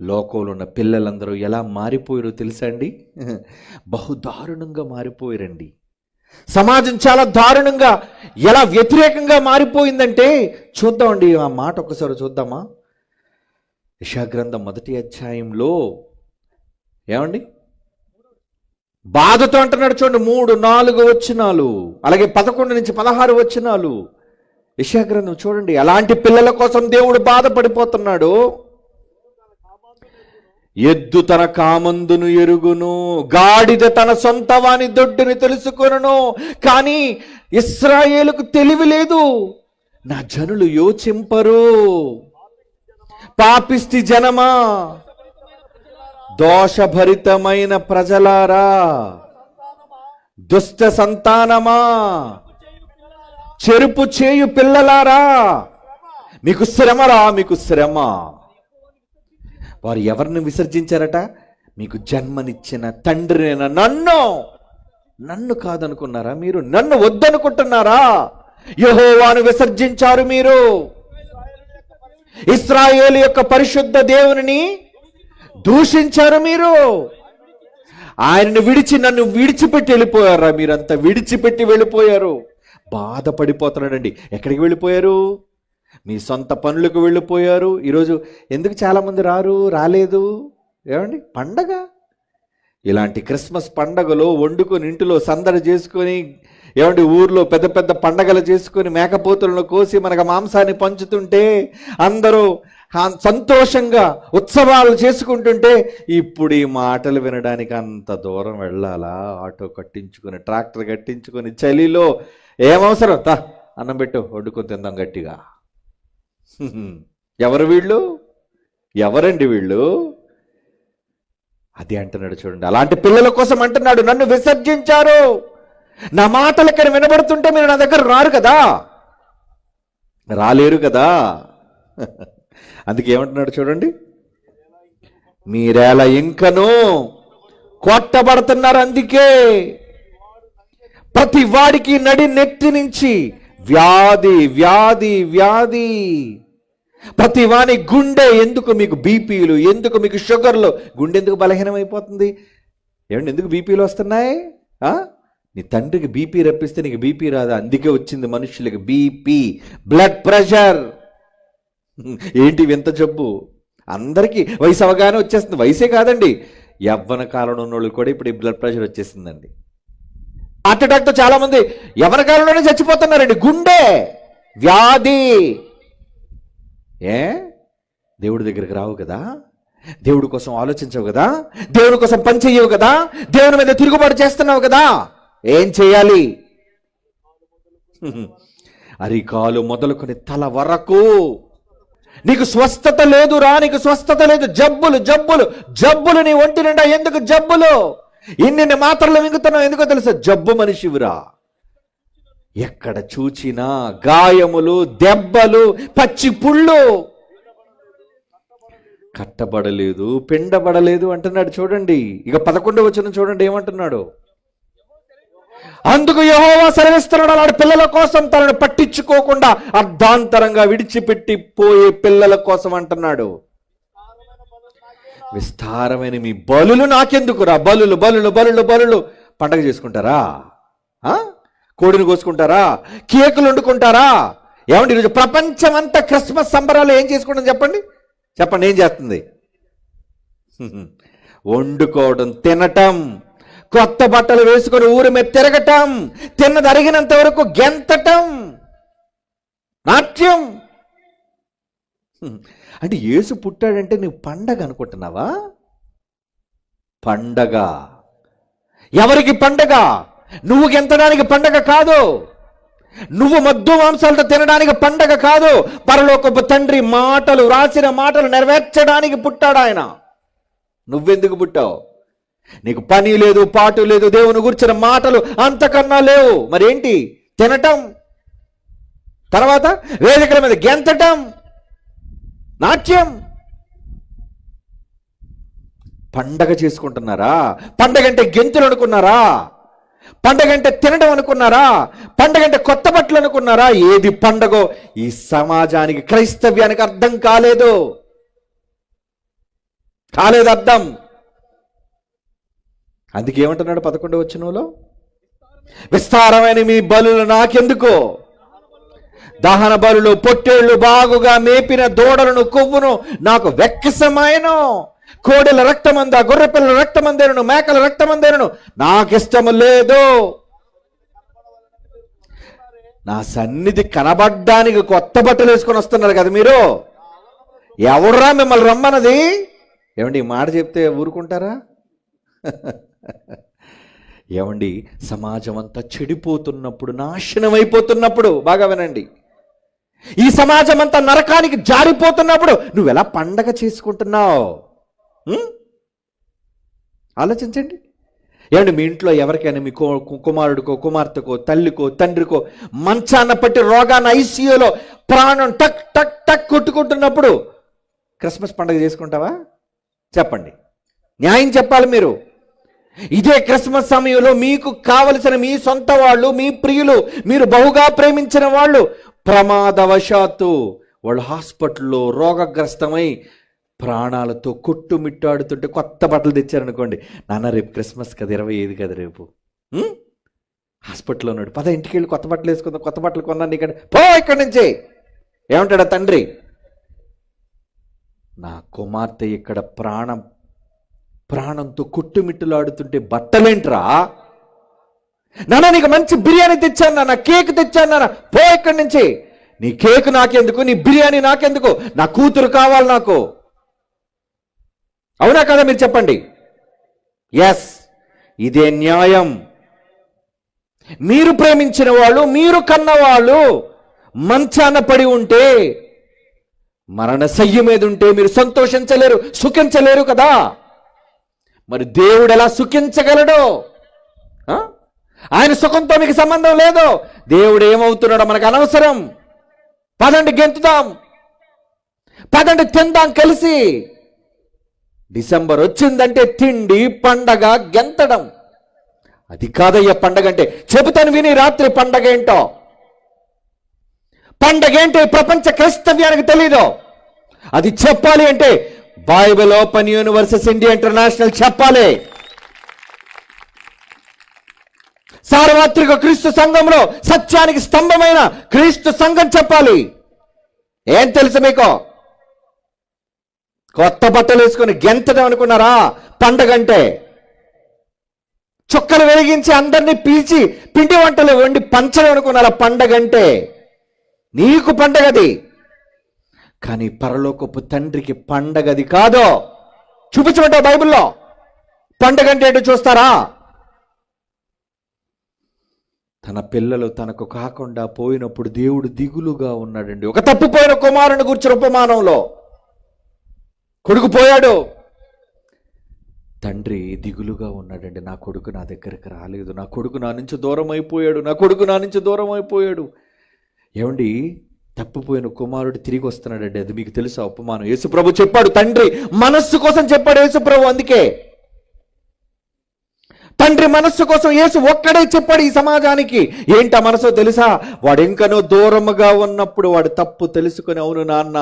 లోకంలో ఉన్న పిల్లలందరూ ఎలా మారిపోయారో తెలుసా అండి? బహుదారుణంగా మారిపోయారండి. సమాజం చాలా దారుణంగా ఎలా వ్యతిరేకంగా మారిపోయిందంటే చూద్దామండి ఆ మాట ఒకసారి చూద్దామా? యశాగ్రంథం మొదటి అధ్యాయంలో ఏమండి? బాధతో అంటున్నాడు చూడండి మూడు నాలుగు వచ్చినాలు అలాగే పదకొండు నుంచి పదహారు వచ్చినాలు యశాగ్రంథం చూడండి అలాంటి పిల్లల కోసం దేవుడు బాధపడిపోతున్నాడు ఎద్దు తన కామందును ఎరుగును గాడిద తన సొంత వాని దొడ్డుని తెలుసుకొనును. కానీ ఇస్రాయేలుకు తెలివి లేదు. నా జనులు యోచింపరు. పాపిస్తి జనమా. దోషభరితమైన ప్రజలారా. దుష్ట సంతానమా. చెరుపు చేయు పిల్లలారా. మీకు శ్రమరా మీకు శ్రమ. వారు ఎవరిని విసర్జించారట? మీకు జన్మనిచ్చిన తండ్రినైన నన్ను! నన్ను కాదనుకున్నారా మీరు? నన్ను వద్దనుకుంటున్నారా? యహోవాను విసర్జించారు మీరు! ఇస్రాయేల్ యొక్క పరిశుద్ధ దేవునిని దూషించారు మీరు! ఆయనను విడిచి నన్ను విడిచిపెట్టి వెళ్ళిపోయారా? మీరంతా విడిచిపెట్టి వెళ్ళిపోయారు! బాధపడిపోతున్నాడండి. ఎక్కడికి వెళ్ళిపోయారు? మీ సొంత పనులకు వెళ్ళిపోయారు. ఈరోజు ఎందుకు చాలామంది రారు రాలేదు? ఏమండి? పండగ? ఇలాంటి క్రిస్మస్ పండగలో వండుకొని ఇంటిలో సందడి చేసుకొని ఏమండి ఊర్లో పెద్ద పెద్ద పండగలు చేసుకొని మేకపోతులను కోసి మనకు మాంసాన్ని పంచుతుంటే అందరూ సంతోషంగా ఉత్సవాలు చేసుకుంటుంటే ఇప్పుడు ఈ మాటలు వినడానికి అంత దూరం వెళ్ళాలా? ఆటో కట్టించుకొని ట్రాక్టర్ కట్టించుకొని చలిలో ఏమవసరం? తా అన్నం పెట్టు వండుకొని తిందాం గట్టిగా. ఎవరు వీళ్ళు? ఎవరండి వీళ్ళు? అది అంటున్నాడు చూడండి. అలాంటి పిల్లల కోసం అంటున్నాడు. నన్ను విసర్జించారు. నా మాటలు ఇక్కడ వినబడుతుంటే మీరు నా దగ్గర రారు కదా? రాలేరు కదా? అందుకే ఏమంటున్నాడు చూడండి. మీరేలా ఇంకను కొట్టబడుతున్నారు అందుకే. ప్రతి వాడికి నడి నెత్తి నుంచి వ్యాధి వ్యాధి వ్యాధి. ప్రతి వాని గుండె ఎందుకు మీకు బీపీలు ఎందుకు మీకు షుగర్లు? గుండె ఎందుకు బలహీనమైపోతుంది? ఏమండి ఎందుకు బీపీలు వస్తున్నాయి? నీ తండ్రికి బీపీ రప్పిస్తే నీకు బీపీ రాదా? అందుకే వచ్చింది మనుషులకి బీపీ బ్లడ్ ప్రెషర్. ఏంటి వింత జబ్బు? అందరికీ వయసు అవగానే వచ్చేస్తుంది. వయసే కాదండి. యవ్వన కాలంలో ఉన్న వాళ్ళు కూడా ఇప్పుడు ఈ బ్లడ్ ప్రెషర్ వచ్చేసిందండి. హార్ట్ అటాక్తో చాలామంది ఎవరి కాలంలోనే చచ్చిపోతున్నారండి. గుండె వ్యాధి. ఏ? దేవుడి దగ్గరికి రావు కదా? దేవుడి కోసం ఆలోచించవు కదా? దేవుడి కోసం పని కదా? దేవుని మీద తిరుగుబాటు చేస్తున్నావు కదా? ఏం చేయాలి? అరికాలు మొదలుకొని తల వరకు. నీకు స్వస్థత లేదురా నీకు స్వస్థత లేదు. జబ్బులు జబ్బులు జబ్బులు నీ ఒంటి నిండా ఎందుకు జబ్బులు? ఇన్ని మాత్రలు మింగుతున్నావు ఎందుకో తెలుసా? జబ్బు మనిషివురా. ఎక్కడ చూచినా గాయములు దెబ్బలు పచ్చి పుళ్ళు. కట్టబడలేదు పిండబడలేదు అంటున్నాడు చూడండి. ఇక పదకొండు వచ్చిన చూడండి ఏమంటున్నాడు? అందుకు యహోవా సెలవిస్తున్నాడు అలాంటి పిల్లల కోసం తనను పట్టించుకోకుండా అర్ధాంతరంగా విడిచిపెట్టి పోయే పిల్లల కోసం అంటున్నాడు. విస్తారమైన మీ బలులు నాకెందుకురా? బలులు బలులు బలులు బలులు. పండగ చేసుకుంటారా? కోడిని కోసుకుంటారా? కేకులు వండుకుంటారా? ఏమండి ఈరోజు ప్రపంచం అంతా క్రిస్మస్ సంబరాలు ఏం చేసుకుంటాం చెప్పండి? చెప్పండి ఏం చేస్తుంది? వండుకోవడం తినటం కొత్త బట్టలు వేసుకొని ఊరి మీద తిరగటం తిన్నది అరిగినంత వరకు గెంతటం నాట్యం. అంటే యేసు పుట్టాడంటే నువ్వు పండగ అనుకుంటున్నావా? పండగ. ఎవరికి పండగ? నువ్వు గెంతడానికి పండగ కాదు. నువ్వు మద్దు మాంసాలతో తినడానికి పండగ కాదు. పరలోకపు తండ్రి మాటలు రాసిన మాటలు నెరవేర్చడానికి పుట్టాడు ఆయన. నువ్వెందుకు పుట్టావు? నీకు పని లేదు పాటు లేదు దేవుని గురించిన మాటలు అంతకన్నా లేవు. మరేంటి? తినటం. తర్వాత వేదికల మీద గెంతటం. నాట్యం. పండగ చేసుకుంటున్నారా? పండగ అంటే గెంతులు అనుకున్నారా? పండగ అంటే తినడం అనుకున్నారా? పండగ అంటే కొత్త బట్టలు అనుకున్నారా? ఏది పండగో ఈ సమాజానికి క్రైస్తవ్యానికి అర్థం కాలేదు. కాలేదు అర్థం. అందుకేమంటున్నాడు పదకొండవ వచ్చినలో విస్తారమైన మీ బలులు నాకెందుకో? దహన బలులు పొట్టేళ్ళు బాగుగా మేపిన దూడలను కొవ్వును నాకు వెక్కసమాయను. కోడెల రక్తమంద గొర్రెపిల్లల రక్తమందేరును మేకల రక్తమందేరును నాకిష్టము లేదు. నా సన్నిధి కనబడ్డానికి కొత్త బట్టలు వేసుకొని వస్తున్నారు కదా మీరు? ఎవరురా మిమ్మల్ని రమ్మన్నది? ఏమండి మాట చెప్తే ఊరుకుంటారా? ఏమండి సమాజం అంతా చెడిపోతున్నప్పుడు నాశనం అయిపోతున్నప్పుడు బాగా వినండి. ఈ సమాజం అంతా నరకానికి జారిపోతున్నప్పుడు నువ్వు ఎలా పండగ చేసుకుంటున్నావు? ఆలోచించండి. ఏమండి మీ ఇంట్లో ఎవరికైనా మీ కు- కుమారుడికో కుమార్తెకో తల్లికో తండ్రికో మంచాన పట్టి రోగాన ఐసీయూలో ప్రాణం టక్ టక్ టక్ కొట్టుకుంటున్నప్పుడు క్రిస్మస్ పండుగ చేసుకుంటావా? చెప్పండి. న్యాయం చెప్పాలి మీరు. ఇదే క్రిస్మస్ సమయంలో మీకు కావలసిన మీ సొంత వాళ్ళు మీ ప్రియులు మీరు బహుగా ప్రేమించిన వాళ్ళు ప్రమాదవశాత్తు వాళ్ళు హాస్పిటల్లో రోగగ్రస్తమై ప్రాణాలతో కొట్టుమిట్టాడుతుంటే కొత్త బట్టలు తెచ్చారనుకోండి నాన్న రేపు క్రిస్మస్ కదా ఇరవై ఐదు కదా రేపు. హాస్పిటల్లో ఉన్నాడు. పద ఇంటికి వెళ్ళి కొత్త బట్టలు వేసుకుందాం కొత్త బట్టలు కొన్నాను ఇక్కడ పో ఇక్కడి నుంచి. ఏమంటాడా తండ్రి? నా కుమార్తె ఇక్కడ ప్రాణం ప్రాణంతో కొట్టుమిట్టులాడుతుంటే బట్టలేంట్రా? నాన్న నీకు మంచి బిర్యానీ తెచ్చాను నాన్న కేక్ తెచ్చాను నాన్న. పో ఇక్కడి నుంచి. నీ కేక్ నాకెందుకు నీ బిర్యానీ నాకెందుకు? నా కూతురు కావాలి నాకు. అవునా కదా మీరు చెప్పండి? ఎస్ ఇదే న్యాయం. మీరు ప్రేమించిన వాళ్ళు మీరు కన్నవాళ్ళు మంచాన పడి ఉంటే మరణ సయ్య మీద ఉంటే మీరు సంతోషించలేరు సుఖించలేరు కదా. మరి దేవుడు ఎలా సుఖించగలడో? ఆయన సుఖంతో మీకు సంబంధం లేదు. దేవుడు ఏమవుతున్నాడో మనకు అనవసరం. పదండి గెంతుదాం. పదండి తిందాం కలిసి. డిసెంబర్ వచ్చిందంటే తిండి పండగ గెంతడం. అది కాదయ్య పండగ అంటే. చెబుతాను విని రాత్రి పండగ ఏంటో? పండగ ఏంటో? ప్రపంచ క్రైస్తవ్యానికి తెలీదు. అది చెప్పాలి అంటే Bible open universes India international చెప్పాలి. సార్వత్రిక క్రీస్తు సంఘంలో సత్యానికి స్తంభమైన క్రీస్తు సంఘం చెప్పాలి. ఏం తెలుసు మీకు? కొత్త బట్టలు వేసుకొని గెంతడం అనుకున్నారా? పండగంటే చుక్కలు వెలిగించి అందరినీ పీల్చి పిండి వంటలు వండి పంచడం అనుకున్నారా పండగంటే నీకు పండగది. కానీ పరలోకపు తండ్రికి పండగది కాదో? చూపించమంటావు బైబిల్లో? పండగ అంటే ఏంటో చూస్తారా? తన పిల్లలు తనకు కాకుండా పోయినప్పుడు దేవుడు దిగులుగా ఉన్నాడండి. ఒక తప్పిపోయిన కుమారుని కూర్చుని ఉపమానంలో. కొడుకు పోయాడు. తండ్రి దిగులుగా ఉన్నాడండి. నా కొడుకు నా దగ్గరికి రాలేదు. నా కొడుకు నా నుంచి దూరం అయిపోయాడు నా కొడుకు నా నుంచి దూరం అయిపోయాడు ఏమండి? తప్పిపోయిన కుమారుడు తిరిగి వస్తున్నాడండి. అది మీకు తెలుసా ఉపమానం. యేసుప్రభు చెప్పాడు తండ్రి మనస్సు కోసం చెప్పాడు యేసుప్రభు అందుకే. తండ్రి మనస్సు కోసం యేసు ఒక్కడే చెప్పాడు ఈ సమాజానికి. ఏంటా మనసు మనసో తెలుసా? వాడు ఇంకనో దూరముగా ఉన్నప్పుడు వాడు తప్పు తెలుసుకొని అవును నాన్న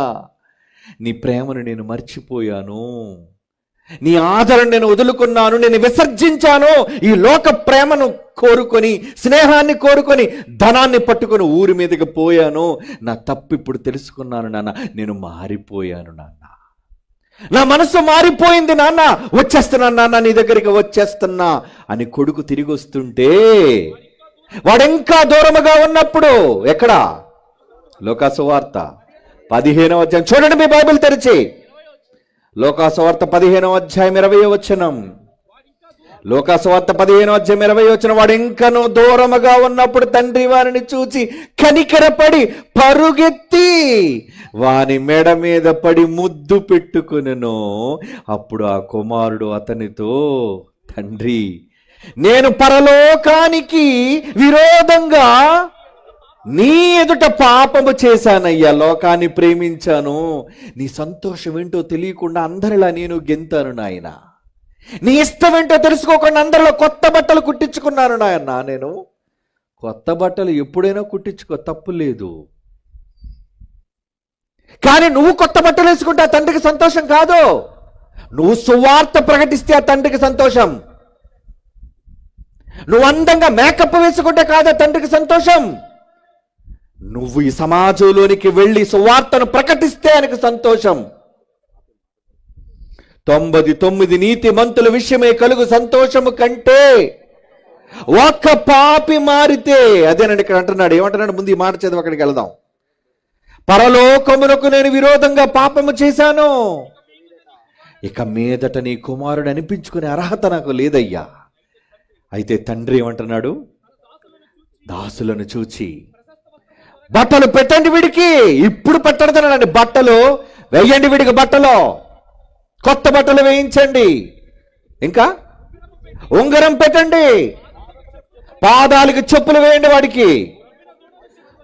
నీ ప్రేమను నేను మర్చిపోయాను. నీ ఆదరణ నేను వదులుకున్నాను. నేను విసర్జించాను. ఈ లోక ప్రేమను కోరుకొని స్నేహాన్ని కోరుకొని ధనాన్ని పట్టుకొని ఊరి మీదకి పోయాను. నా తప్పు ఇప్పుడు తెలుసుకున్నాను నాన్న. నేను మారిపోయాను నాన్న. నా మనసు మారిపోయింది నాన్న. వచ్చేస్తున్నా నాన్న నీ దగ్గరికి వచ్చేస్తున్నా అని కొడుకు తిరిగి వస్తుంటే వాడింకా దూరముగా ఉన్నప్పుడు ఎక్కడ? లోకాసువార్త పదిహేనవ అధ్యాయం. చూడండి మీ బైబిల్ తెరిచి. లోకాసువార్త పదిహేనవ అధ్యాయం ఇరవై వచ్చనం లోకాసువార్త పదిహేను అధ్యాయం ఇరవై వచ్చిన వాడు ఇంకను దూరముగా ఉన్నప్పుడు తండ్రి వారిని చూచి కనికరపడి పరుగెత్తి వాని మెడ మీద పడి ముద్దు పెట్టుకునను. అప్పుడు ఆ కుమారుడు అతనితో తండ్రి నేను పరలోకానికి విరోధంగా నీ ఎదుట పాపము చేశానయ్యా లోకాన్ని ప్రేమించాను. నీ సంతోషం ఏంటో తెలియకుండా అందరిలా నేను గెంతాను నాయన. నీ ఇష్టం ఏంటో తెలుసుకోకుండా అందరిలో కొత్త బట్టలు కుట్టించుకున్నాను నాయన్న నేను. కొత్త బట్టలు ఎప్పుడైనా కుట్టించుకో తప్పు లేదు. కానీ నువ్వు కొత్త బట్టలు వేసుకుంటే ఆ తండ్రికి సంతోషం కాదు. నువ్వు సువార్త ప్రకటిస్తే ఆ తండ్రికి సంతోషం. నువ్వు అందంగా మేకప్ వేసుకుంటే కాదా తండ్రికి సంతోషం. నువ్వు ఈ సమాజంలోనికి వెళ్ళి సువార్తను ప్రకటిస్తే ఆయనకు సంతోషం. తొంభై తొమ్మిది నీతి మంతుల విషయమే కలుగు సంతోషము కంటే ఒక్క పాపి మారితే అదేనండి ఇక్కడ అంటున్నాడు ఏమంటున్నాడు? ముందు ఈ మాట చదివి అక్కడికి వెళ్దాం. పరలోకమునకు నేను విరోధంగా పాపము చేశాను. ఇక మీదట నీ కుమారుడు అనిపించుకునే అర్హత నాకు లేదయ్యా. అయితే తండ్రి ఏమంటున్నాడు? దాసులను చూచి బట్టలు పెట్టండి వీడికి. ఇప్పుడు పెట్టడతానండి బట్టలు వేయండి వీడికి బట్టలు. కొత్త బట్టలు వేయించండి. ఇంకా? ఉంగరం పెట్టండి. పాదాలకు చెప్పులు వేయండి వాడికి.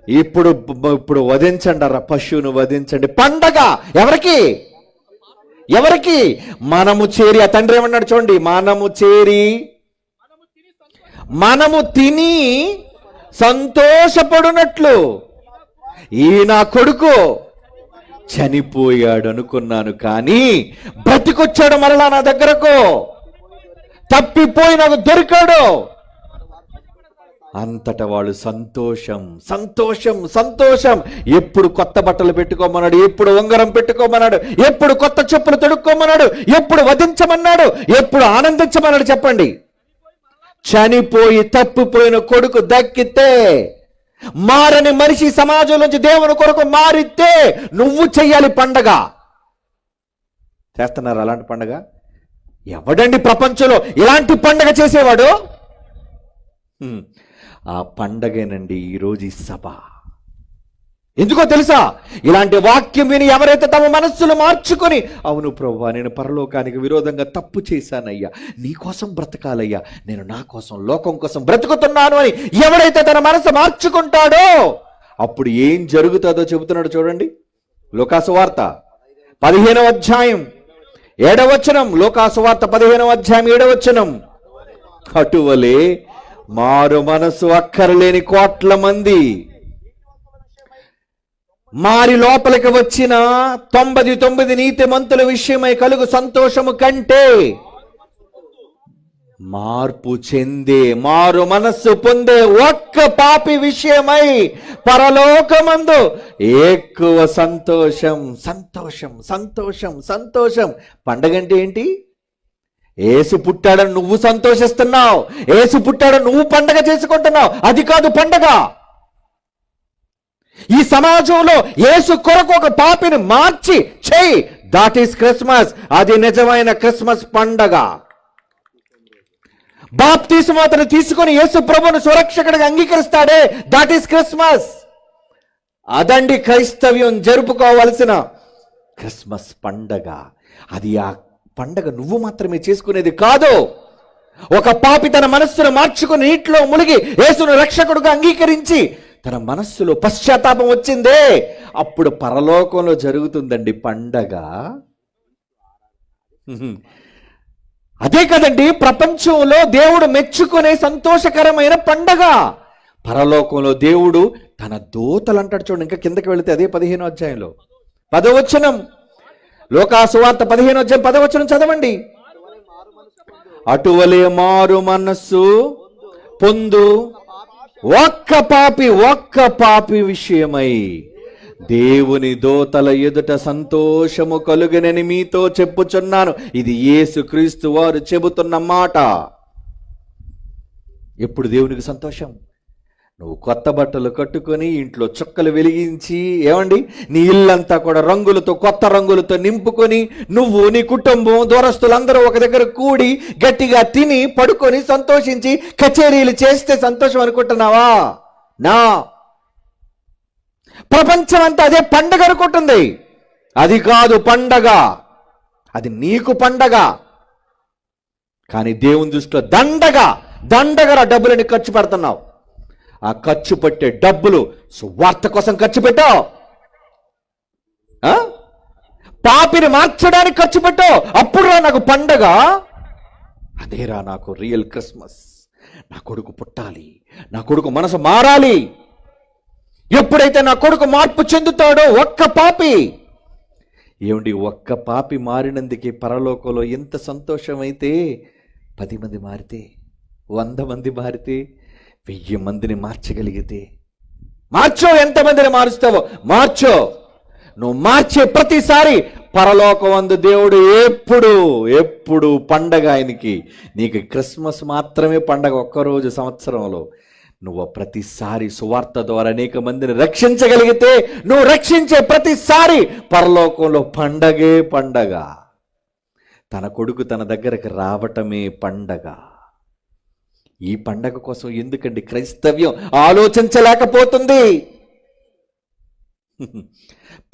ఇప్పుడు ఇప్పుడు వధించండి అరా పశువును వధించండి. పండగ ఎవరికి? ఎవరికి? మనము చేరి ఆ తండ్రి ఏమన్నాడు చూడండి మనము చేరి మనము తిని సంతోషపడునట్లు. ఈ నా కొడుకు చనిపోయాడు అనుకున్నాను కానీ బ్రతికొచ్చాడు మరలా నా దగ్గరకు. తప్పిపోయి నాకు దొరికాడు. అంతట వాళ్ళు సంతోషం సంతోషం సంతోషం. ఎప్పుడు కొత్త బట్టలు పెట్టుకోమన్నాడు ఎప్పుడు ఉంగరం పెట్టుకోమన్నాడు ఎప్పుడు కొత్త చెప్పులు తొడుక్కోమన్నాడు ఎప్పుడు వధించమన్నాడు ఎప్పుడు ఆనందించమన్నాడు చెప్పండి. చనిపోయి తప్పిపోయిన కొడుకు దక్కితే మారని మనిషి సమాజం నుంచి దేవుని కొరకు మారితే నువ్వు చెయ్యాలి పండగ. చేస్తున్నారు అలాంటి పండగ? ఎవడండి ప్రపంచంలో ఇలాంటి పండగ చేసేవాడు? ఆ పండగేనండి ఈరోజు ఈ సభ. ఎందుకో తెలుసా? ఇలాంటి వాక్యం విని ఎవరైతే తమ మనస్సులు మార్చుకొని అవును ప్రభు నేను పరలోకానికి విరోధంగా తప్పు చేశానయ్యా. నీ కోసం బ్రతకాలయ్యా. నేను నా కోసం లోకం కోసం బ్రతుకుతున్నాను అని ఎవడైతే తన మనసు మార్చుకుంటాడో అప్పుడు ఏం జరుగుతుందో చెబుతున్నాడు చూడండి. లోకాసు వార్త పదిహేనవ అధ్యాయం ఏడవచనం లోకాసు వార్త పదిహేనవ అధ్యాయం ఏడవచనం అటువలే మారు మనసు అక్కరలేని కోట్ల మంది. మారి లోపలికి వచ్చిన తొంభది తొమ్మిది నీతి మంతుల విషయమై కలుగు సంతోషము కంటే మార్పు చెందే మారు మనస్సు పొందే ఒక్క పాపి విషయమై పరలోకమందు ఎక్కువ సంతోషం సంతోషం సంతోషం సంతోషం. పండగంటే ఏంటి? ఏసు పుట్టాడని నువ్వు సంతోషిస్తున్నావు ఏసు పుట్టాడని నువ్వు పండగ చేసుకుంటున్నావు. అది కాదు పండగ. ఈ సమాజంలో యేసు కొరకు ఒక పాపిని మార్చి చేయి. దాట్ ఈస్ క్రిస్మస్ అది నిజమైన క్రిస్మస్ పండగ. బాప్తీసం అతను తీసుకొని యేసు ప్రభుని సురక్షకుడిగా అంగీకరిస్తాడే. దాట్ ఈస్ క్రిస్మస్ అదండి క్రైస్తవ్యం. జరుపుకోవలసిన క్రిస్మస్ పండగ. అది ఆ పండగ నువ్వు మాత్రమే చేసుకునేది కాదు. ఒక పాపి తన మనస్సును మార్చుకుని నీటిలో మునిగి యేసును రక్షకుడుగా అంగీకరించి తన మనస్సులో పశ్చాత్తాపం వచ్చిందే. అప్పుడు పరలోకంలో జరుగుతుందండి పండగ. అదే కదండి ప్రపంచంలో దేవుడు మెచ్చుకునే సంతోషకరమైన పండగ. పరలోకంలో దేవుడు తన దూతలు అంటాడు చూడండి ఇంకా కిందకి వెళితే అదే పదిహేను అధ్యాయంలో. పదవచనం. లోకాసువార్త పదిహేను అధ్యాయం పదవచనం చదవండి. అటువలే మారు మనస్సు పొందు ఒక్క పాపి ఒక్క పాపి విషయమై దేవుని దోతల ఎదుట సంతోషము కలుగనని మీతో చెప్పుచున్నాను. ఇది యేసుక్రీస్తు వారు చెబుతున్న మాట. ఎప్పుడు దేవునికి సంతోషం? నువ్వు కొత్త బట్టలు కట్టుకొని ఇంట్లో చుక్కలు వెలిగించి ఏమండి? నీ ఇల్లంతా కూడా రంగులతో కొత్త రంగులతో నింపుకొని నువ్వు నీ కుటుంబం దూరస్తులందరూ ఒక దగ్గర కూడి గట్టిగా తిని పడుకొని సంతోషించి కచేరీలు చేస్తే సంతోషం అనుకుంటున్నావా? నా. ప్రపంచం అంతా అదే పండగ అనుకుంటుంది. అది కాదు పండగ. అది నీకు పండగ. కానీ దేవుని దృష్టిలో దండగా దండగరా డబ్బులని ఖర్చు పెడుతున్నావు. ఆ ఖర్చు పెట్టే డబ్బులు సువార్త కోసం ఖర్చు పెట్టావు. ఆ? పాపిని మార్చడానికి ఖర్చు పెట్టావు. అప్పుడు రా నాకు పండగ. అదేరా నాకు రియల్ క్రిస్మస్ నా కొడుకు పుట్టాలి. నా కొడుకు మనసు మారాలి. ఎప్పుడైతే నా కొడుకు మార్పు చెందుతాడో ఒక్క పాపి. ఏమిటి ఒక్క పాపి మారినందుకే పరలోకంలో ఎంత సంతోషమైతే పది మంది మారితే వంద మంది మారితే వెయ్యి మందిని మార్చగలిగితే. మార్చో ఎంతమందిని మారుస్తావో? మార్చో. నువ్వు మార్చే ప్రతిసారి పరలోకమందు దేవుడు ఎప్పుడు ఎప్పుడు పండగ ఆయనకి. నీకు క్రిస్మస్ మాత్రమే పండగ ఒక్కరోజు సంవత్సరంలో. నువ్వు ప్రతిసారి సువార్త ద్వారా అనేక మందిని రక్షించగలిగితే నువ్వు రక్షించే ప్రతిసారి పరలోకంలో పండగే పండగ. తన కొడుకు తన దగ్గరకు రావటమే పండగ. ఈ పండగ కోసం ఎందుకండి క్రైస్తవ్యం ఆలోచించలేకపోతుంది?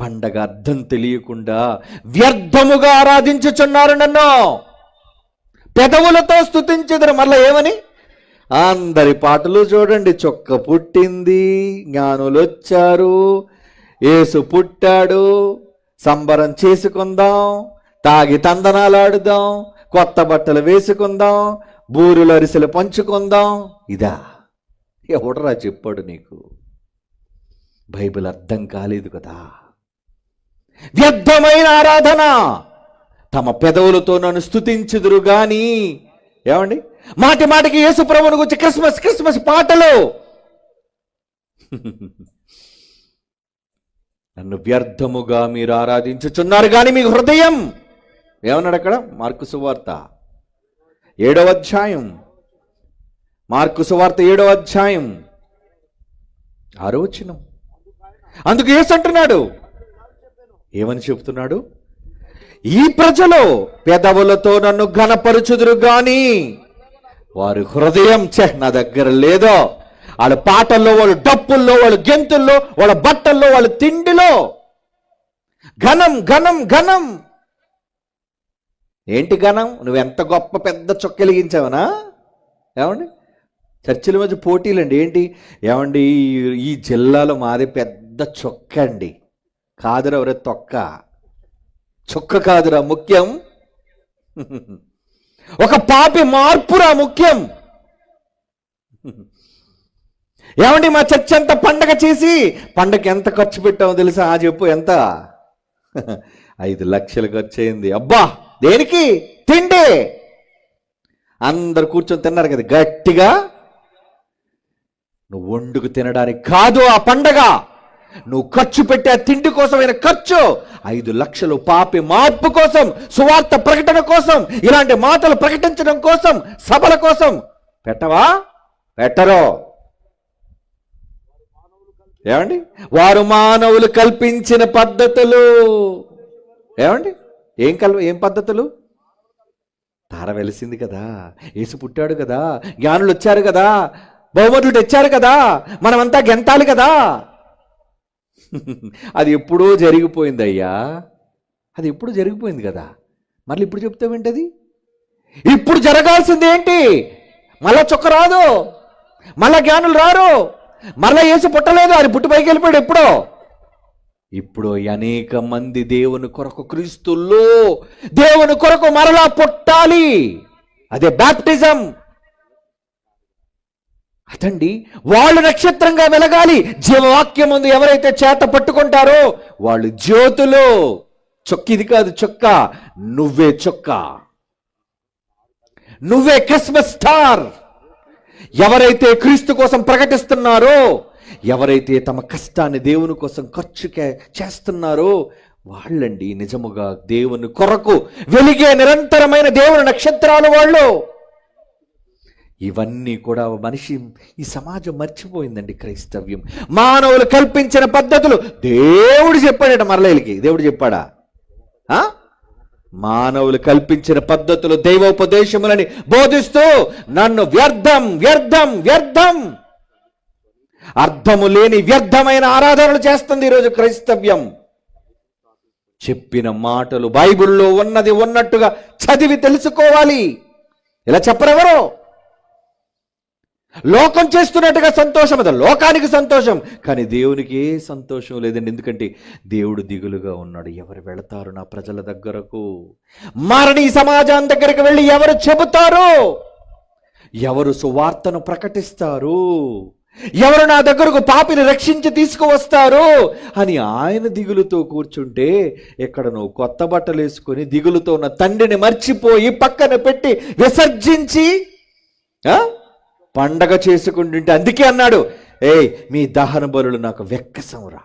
పండగ అర్థం తెలియకుండా వ్యర్థముగా ఆరాధించుచున్నారు నన్ను. పెదవులతో స్థుతించదురు మళ్ళీ ఏమని? అందరి పాటలు చూడండి. చొక్క పుట్టింది జ్ఞానులు వచ్చారు ఏసు పుట్టాడు సంబరం చేసుకుందాం తాగి తందనాలాడుదాం కొత్త బట్టలు వేసుకుందాం బూరులు అరిసెలు పంచుకుందాం. ఇదా. ఎవడరా చెప్పాడు నీకు? బైబిల్ అర్థం కాలేదు కదా. వ్యర్థమైన ఆరాధన. తమ పెదవులతో నన్ను స్తుతించుదురు గాని. ఏమండి? మాటి మాటికి యేసు ప్రభుని గురించి క్రిస్మస్ క్రిస్మస్ పాటలు. నన్ను వ్యర్థముగా మీరు ఆరాధించుచున్నారు కానీ మీ హృదయం. ఏమన్నాడు అక్కడ? మార్కు సువార్త. ఏడవ అధ్యాయం మార్కు సువార్త ఏడవ అధ్యాయం ఆరో వచనం అందుకు ఏసు అంటున్నాడు ఏమని చెప్తున్నాడు ఈ ప్రజలు పెదవులతో నన్ను ఘనపరుచుదురు గాని వారు హృదయం చె నా దగ్గర లేదో వాళ్ళ పాటల్లో వాళ్ళ డప్పుల్లో వాళ్ళ గెంతుల్లో వాళ్ళ బట్టల్లో వాళ్ళ తిండిలో ఘనం ఘనం ఘనం ఏంటి ఘనం నువ్వు ఎంత గొప్ప పెద్ద చొక్కెలిగించావనా ఏమండి? చర్చిల మధ్య పోటీలండి. ఏంటి? ఏమండి ఈ- ఈ జిల్లాలో మాది పెద్ద చొక్క అండి. కాదురా ఎవరే తొక్క. చొక్క కాదురా ముఖ్యం. ఒక పాపి మార్పురా ముఖ్యం. ఏమండి మా చర్చ్ ఎంత పండగ చేసి పండగ ఎంత ఖర్చు పెట్టామో తెలుసా? ఆ చెప్పు ఎంత? ఐదు లక్షలు ఖర్చు అయింది అబ్బా! దేనికి? తిండి. అందరు కూర్చొని తిన్నారు కదా గట్టిగా. నువ్వు వండుకు తినడానికి కాదు ఆ పండగ. నువ్వు ఖర్చు పెట్టే తిండి కోసమైన ఖర్చు. ఐదు లక్షలు పాపి మార్పు కోసం సువార్త ప్రకటన కోసం ఇలాంటి మాటలు ప్రకటించడం కోసం సభల కోసం. పెట్టవా? పెట్టరో. ఏమండి? వారు మానవులు కల్పించిన పద్ధతులు. ఏమండి? ఏం కలవ ఏం పద్ధతులు? తార వెలిసింది కదా యేసు పుట్టాడు కదా జ్ఞానులు వచ్చారు కదా బహుమతులు తెచ్చారు కదా మనమంతా గెంతాలి కదా. అది ఎప్పుడో జరిగిపోయింది అయ్యా అది ఎప్పుడు జరిగిపోయింది కదా. మళ్ళీ ఇప్పుడు చెప్తావేంటది ఇప్పుడు జరగాల్సింది ఏంటి? మళ్ళా చొక్క రాదు. మళ్ళా జ్ఞానులు రారు. మళ్ళా ఏసు పుట్టలేదు అది పుట్టి పైకి వెళ్ళిపోయాడు ఎప్పుడో. ఇప్పుడు అనేక మంది దేవుని కొరకు క్రీస్తుల్లో దేవుని కొరకు మరలా పుట్టాలి. అదే బ్యాప్టిజం అతండి వాళ్ళు నక్షత్రంగా వెలగాలి. జీవవాక్యం ముందు ఎవరైతే చేత పట్టుకుంటారో వాళ్ళు జ్యోతులు. చొక్క ఇది కాదు చొక్క. నువ్వే చొక్క. నువ్వే క్రిస్మస్ స్టార్. ఎవరైతే క్రీస్తు కోసం ప్రకటిస్తున్నారో ఎవరైతే తమ కష్టాన్ని దేవుని కోసం ఖర్చుకే చేస్తున్నారో వాళ్ళండి నిజముగా దేవుని కొరకు వెలిగే నిరంతరమైన దేవుని నక్షత్రాలు వాళ్ళు. ఇవన్నీ కూడా మనిషి ఈ సమాజం మర్చిపోయిందండి క్రైస్తవ్యం. మానవులు కల్పించిన పద్ధతులు. దేవుడు చెప్పాడట మరలేలికి. దేవుడు చెప్పాడా? ఆ? మానవులు కల్పించిన పద్ధతులు దైవోపదేశములని బోధిస్తూ నన్ను వ్యర్థం వ్యర్థం వ్యర్థం అర్థము లేని వ్యర్థమైన ఆరాధనలు చేస్తుంది ఈరోజు క్రైస్తవ్యం. చెప్పిన మాటలు బైబిల్లో ఉన్నది ఉన్నట్టుగా చదివి తెలుసుకోవాలి. ఇలా చెప్పరెవరు? లోకం చేస్తున్నట్టుగా సంతోషం అది. లోకానికి సంతోషం. కానీ దేవునికి ఏ సంతోషం లేదండి. ఎందుకంటే దేవుడు దిగులుగా ఉన్నాడు. ఎవరు వెళతారు నా ప్రజల దగ్గరకు? మారని సమాజం దగ్గరికి వెళ్ళి ఎవరు చెబుతారు? ఎవరు సువార్తను ప్రకటిస్తారు? ఎవరు నా దగ్గరకు పాపిని రక్షించి తీసుకువస్తారు? అని ఆయన దిగులుతో కూర్చుంటే ఇక్కడ నువ్వు కొత్త బట్టలు వేసుకొని దిగులుతో ఉన్న తండ్రిని మర్చిపోయి పక్కన పెట్టి విసర్జించి ఆ? పండగ చేసుకుంటుంటే అందుకే అన్నాడు ఏయ్ మీ దహన బలులు నాకు వెక్కసమురా.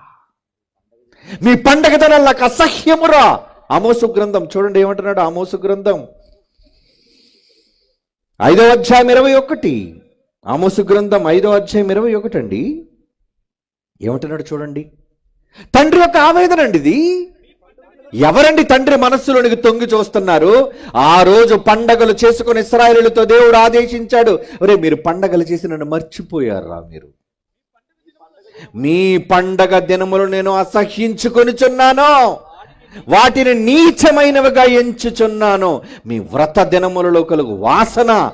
మీ పండగ ధనాలు నాకు అసహ్యమురా. ఆమోసు గ్రంథం చూడండి ఏమంటున్నాడు ఆమోసు గ్రంథం? ఐదవ అధ్యాయం ఇరవై ఒకటి. ఆమోసు గ్రంథం ఐదో అధ్యాయం ఇరవై ఒకటి అండి ఏమంటున్నాడు చూడండి. తండ్రి యొక్క ఆవేదన అండి ఇది. ఎవరండి తండ్రి మనస్సులోనికి తొంగి చూస్తున్నారు? ఆ రోజు పండగలు చేసుకుని ఇస్రాయేలుతో దేవుడు ఆదేశించాడు. ఒరే మీరు పండగలు చేసి నన్ను మర్చిపోయారా మీరు? మీ పండగ దినములు నేను అసహ్యించుకొనిచున్నాను వాటిని నీచమైనవిగా ఎంచుచున్నాను. మీ వ్రత దినములలో కలుగు వాసన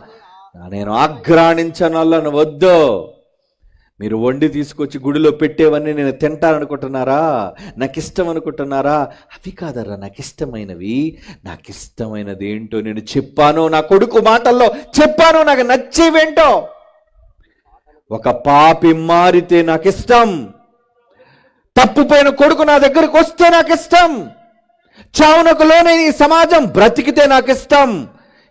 నేను ఆగ్రాణించనల్లను వద్దు. మీరు వండి తీసుకొచ్చి గుడిలో పెట్టేవన్నీ నేను తింటాననుకుంటున్నారా? నాకు ఇష్టం అనుకుంటున్నారా అవి కాదరా నాకు ఇష్టమైనవి నాకు ఇష్టమైనది ఏంటో నేను చెప్పాను నా కొడుకు మాటల్లో చెప్పాను నాకు నచ్చేవేంటో? ఒక పాపి మారితే నాకు ఇష్టం తప్పుపోయిన కొడుకు నా దగ్గరకు వస్తే నాకు ఇష్టం చావునకు లోనే ఈ సమాజం బ్రతికితే నాకు ఇష్టం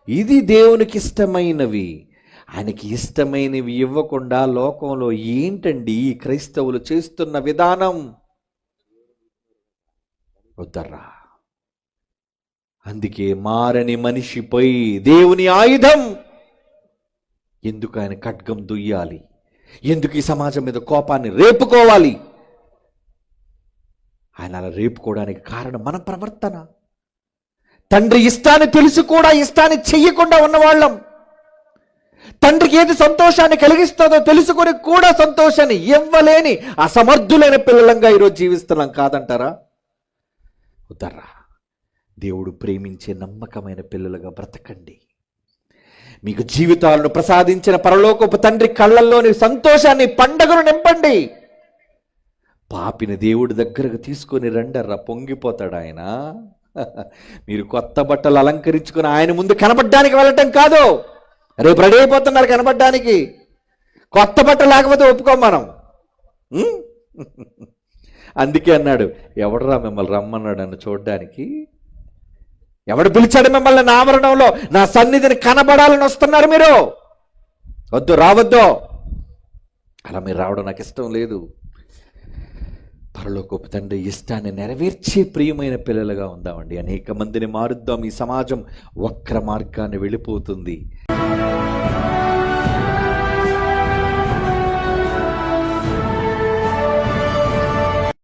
ఇది దేవునికి ఇష్టమైనవి ఆయనకి ఇష్టమైనవి ఇవ్వకుండా లోకంలో ఏంటండి ఈ క్రైస్తవులు చేస్తున్న విధానం? వద్దర్రా. అందుకే మారని మనిషిపై దేవుని ఆయుధం. ఎందుకు ఆయన ఖడ్గం దుయ్యాలి? ఎందుకు ఈ సమాజం మీద కోపాన్ని రేపుకోవాలి? ఆయన అలా రేపుకోవడానికి కారణం మన ప్రవర్తన. తండ్రి ఇష్టాన్ని తెలిసి కూడా ఇష్టాన్ని చెయ్యకుండా ఉన్నవాళ్ళం. తండ్రికి ఏది సంతోషాన్ని కలిగిస్తుందో తెలుసుకొని కూడా సంతోషాన్ని ఇవ్వలేని అసమర్థులైన పిల్లలంగా ఈరోజు జీవిస్తున్నాం కాదంటారా? ఉదర్రా దేవుడు ప్రేమించే నమ్మకమైన పిల్లలుగా బ్రతకండి. మీకు జీవితాలను ప్రసాదించిన పరలోకపు తండ్రి కళ్ళల్లోని సంతోషాన్ని పండగను నింపండి. పాపిని దేవుడి దగ్గరకు తీసుకొని రండర్రా పొంగిపోతాడు ఆయన మీరు కొత్త బట్టలు అలంకరించుకుని ఆయన ముందు కనబడ్డానికి వెళ్ళటం కాదు. రేపు రెడీ అయిపోతున్నారు కనబడ్డానికి. కొత్త బట్టలు లేకపోతే ఒప్పుకోం మనం. అందుకే అన్నాడు ఎవడరా మిమ్మల్ని రమ్మన్నాడు నన్ను చూడడానికి? ఎవడు పిలిచాడు మిమ్మల్ని నా ఆవరణంలో నా సన్నిధిని కనబడాలని వస్తున్నారు మీరు. వద్దు రావద్దు. అలా మీరు రావడం నాకు ఇష్టం లేదు. పరలోకపు తండ్రి ఇష్టాన్ని నెరవేర్చే ప్రియమైన పిల్లలుగా ఉందామండి. అనేక మందిని మారుద్దాం. ఈ సమాజం వక్ర మార్గాన్ని వెళ్ళిపోతుంది.